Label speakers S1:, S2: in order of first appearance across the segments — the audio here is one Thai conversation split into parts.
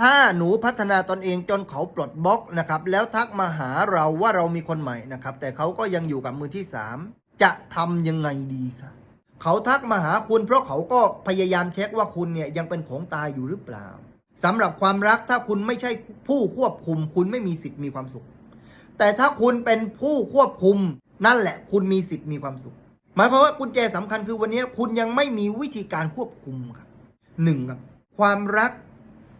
S1: ถ้าหนูพัฒนาตนเองจนเขาปลดบล็อกนะครับแล้วทักมาหาเราว่าเรามีคนใหม่นะครับแต่เขาก็ยังอยู่กับมือที่สามจะทำยังไงดีครับเขาทักมาหาคุณเพราะเขาก็พยายามเช็คว่าคุณเนี่ยยังเป็นของตายอยู่หรือเปล่าสำหรับความรักถ้าคุณไม่ใช่ผู้ควบคุม คุณไม่มีสิทธิ์มีความสุข แต่ถ้าคุณเป็นผู้ควบคุม นั่นแหละ คุณมีสิทธิ์มีความสุข หมายความว่ากุญแจสำคัญคือวันนี้คุณยังไม่มีวิธีการควบคุมครับหนึ่งครับความรัก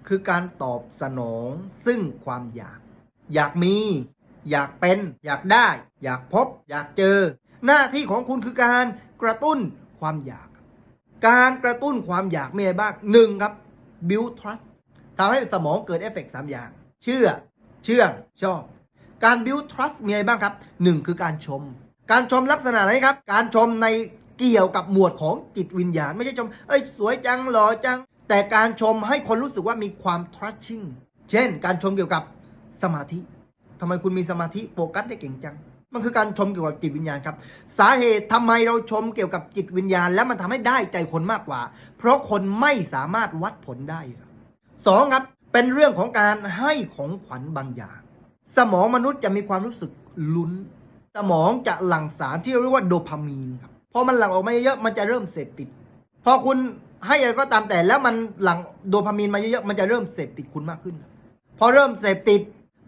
S1: คือการตอบสนองซึ่งความอยาก อยากมี อยากเป็น อยากได้ อยากพบ อยากเจอ หน้าที่ของคุณคือการกระตุ้นความอยาก การกระตุ้นความอยากมีอะไรบ้างหนึ่งครับ build trust ทำให้สมองเกิดเอฟเฟกต์สามอย่าง เชื่อ เชื่อชอบ การ build trust มีอะไรบ้างครับหนึ่งคือการชม การชมลักษณะไหนครับ การชมในเกี่ยวกับหมวดของจิตวิญญาณ ไม่ใช่ชม เอ้ย สวยจัง หล่อจัง แต่การชมให้คนรู้สึกว่ามีความ trusting เช่น การชมเกี่ยวกับสมาธิทำไมคุณมีสมาธิโฟกัสได้เก่งจัง มันคือการชมเกี่ยวกับจิตวิญญาณครับ สาเหตุทำไมเราชมเกี่ยวกับจิตวิญญาณ แล้วมันทำให้ได้ใจคนมากกว่า เพราะคนไม่สามารถวัดผลได้ครับสองครับ เป็นเรื่องของการให้ของขวัญบางอย่าง สมองมนุษย์จะมีความรู้สึกลุ้น สมองจะหลั่งสารที่เรียกว่าโดพามีนครับ พอมันหลั่งออกมาเยอะมันจะเริ่มเสพติด พอคุณ ให้อะไรก็ตามแต่แล้วมันหลังโดพามีนมาเยอะๆมันจะเริ่มเสพติดคุณมากขึ้นพอเริ่มเสพติด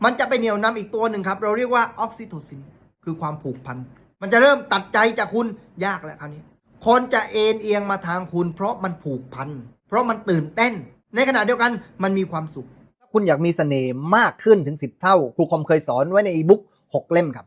S1: มันจะไปเหนี่ยวนำอีกตัวหนึ่งครับ เราเรียกว่าออกซิโทซิน คือความผูกพัน มันจะเริ่มตัดใจจากคุณยากแล้วคราวนี้ คนจะเอ็นเอียงมาทางคุณ เพราะมันผูกพัน เพราะมันตื่นเต้น ในขณะเดียวกันมันมีความสุข ถ้าคุณอยากมีเสน่ห์มากขึ้นถึง 10 เท่า ครูคอมเคยสอนไว้ในอีบุ๊ก6เล่มครับ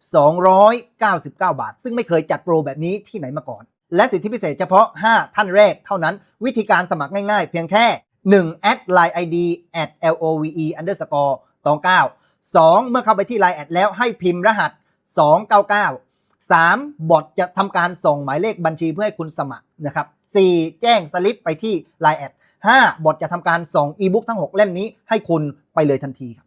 S1: 299 บาท ซึ่งไม่เคยจัดโปรแบบนี้ที่ไหนมาก่อน และสิทธิพิเศษเฉพาะ 5 ท่านแรกเท่านั้น วิธีการสมัครง่ายๆ เพียงแค่1 add line id at love underscore 29 2 เมื่อเข้าไปที่ line แอดแล้วให้พิมพ์รหัส 299 3 บอทจะทำการส่งหมายเลขบัญชีเพื่อให้คุณสมัครนะครับ 4 แจ้งสลิปไปที่ line แอด 5 บอทจะทำการส่งอีบุ๊กทั้ง 6 เล่มนี้ให้คุณไปเลยทันทีครับ